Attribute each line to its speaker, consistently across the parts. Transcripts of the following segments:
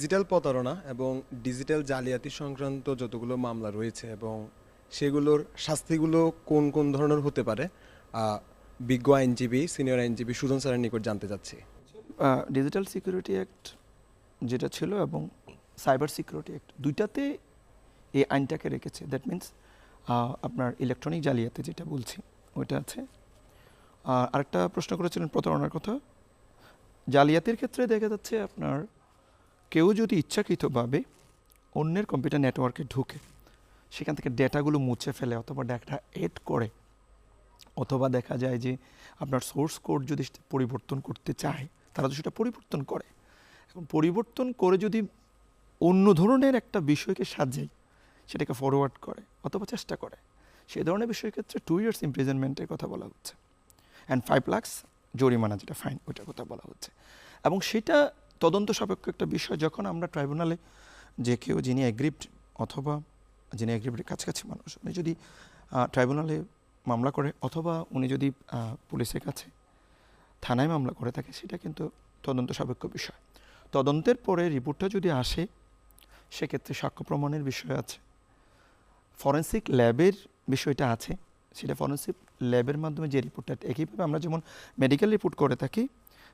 Speaker 1: Digital প্রতারণা এবং digital জালিয়াতি সংক্রান্ত যতগুলো মামলা রয়েছে এবং সেগুলোর শাস্তিগুলো কোন কোন ধরনের হতে পারে বিজ্ঞ আইনজীবী, সিনিয়র আইনজীবী সুজন স্যারের নিকট জানতে চাচ্ছি।
Speaker 2: ডিজিটাল সিকিউরিটি অ্যাক্ট যেটা ছিল এবং সাইবার সিকিউরিটি অ্যাক্ট দুইটাতে এই আইনটাকে রেখেছে। দ্যাট মিন্স আপনার ইলেকট্রনিক জালিয়াতি যেটা বলছি, ওইটা আছে। আর আরেকটা প্রশ্ন করেছিলেন প্রতারণার কথা। জালিয়াতির ক্ষেত্রে দেখা যাচ্ছে আপনার কেউ যদি ইচ্ছাকৃতভাবে অন্যের কম্পিউটার নেটওয়ার্কে ঢুকে সেখান থেকে ডেটাগুলো মুছে ফেলে অথবা ডেটা এড করে, অথবা দেখা যায় যে আপনার সোর্স কোড যদি পরিবর্তন করতে চায়, তারা তো সেটা পরিবর্তন করে। এখন পরিবর্তন করে যদি অন্য ধরনের একটা বিষয়কে সাজাই সেটাকে ফরওয়ার্ড করে অথবা চেষ্টা করে সেই ধরনের বিষয়ের ক্ষেত্রে টু ইয়ার্স ইমপ্রিজনমেন্টের কথা বলা হচ্ছে। অ্যান্ড ফাইভ লাক্স জরিমানা যেটা ফাইন ওইটার কথা বলা হচ্ছে। এবং সেটা তদন্ত সাপেক্ষ একটা বিষয় যখন আমরা ট্রাইব্যুনালে যে কেউ যিনি অ্যাগ্রিপ্ট অথবা যিনি অ্যাগ্রিপ্টের কাছাকাছি মানুষ, উনি যদি ট্রাইব্যুনালে মামলা করে অথবা উনি যদি পুলিশের কাছে থানায় মামলা করে থাকে, সেটা কিন্তু তদন্ত সাপেক্ষ বিষয়। তদন্তের পরে রিপোর্টটা যদি আসে, সেক্ষেত্রে সাক্ষ্য প্রমাণের বিষয় আছে। ফরেন্সিক ল্যাবের বিষয়টা আছে, সেটা ফরেন্সিক ল্যাবের মাধ্যমে যে রিপোর্টটা, একইভাবে আমরা যেমন মেডিকেল রিপোর্ট করে থাকি,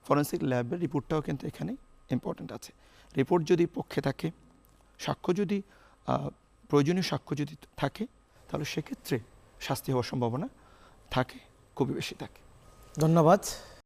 Speaker 2: ফরেন্সিক ল্যাবের রিপোর্টটাও কিন্তু এখানে ইম্পর্ট্যান্ট আছে। রিপোর্ট যদি পক্ষে থাকে, সাক্ষ্য যদি প্রয়োজনীয় সাক্ষ্য যদি থাকে, তাহলে সেক্ষেত্রে শাস্তি হওয়ার সম্ভাবনা থাকে, খুবই বেশি থাকে।
Speaker 3: ধন্যবাদ।